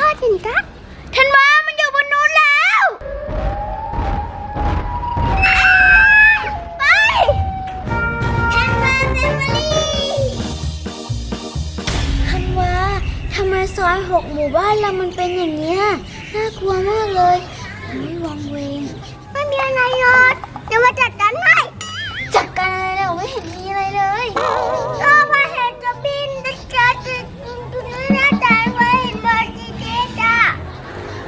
อร์เห็นกะธันวามันอยู่บนนู้นแล้วไปธันวาแฟมิลี่ธันวาทำไมซอยหกหมู่บ้านเรามันเป็นอย่างเนี้ยน่ากลัวมากเลยไม่วังเวงไม่มีอะไรหรอกเดี๋ยวมาจัดการให้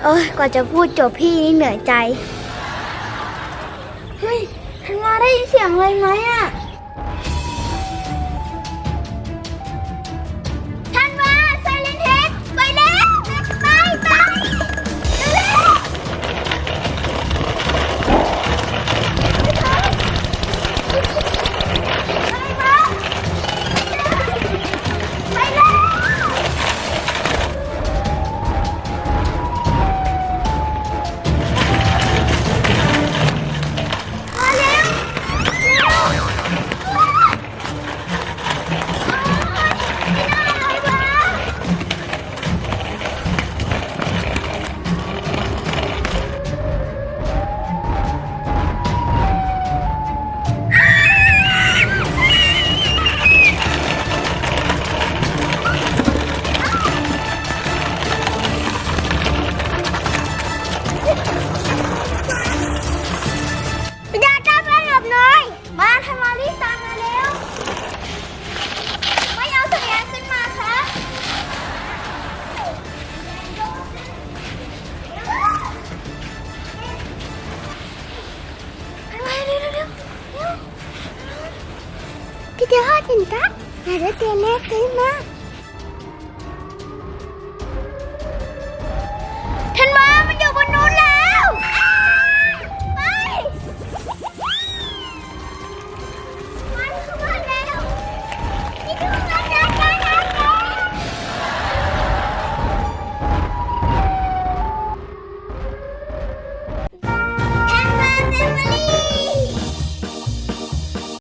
เอ้ยกว่าจะพูดจบพี่นี่เหนื่อยใจ เฮ้ยทันวาได้ยินเสียงอะไรไหมอะ เร็วพี่เจ้าถึง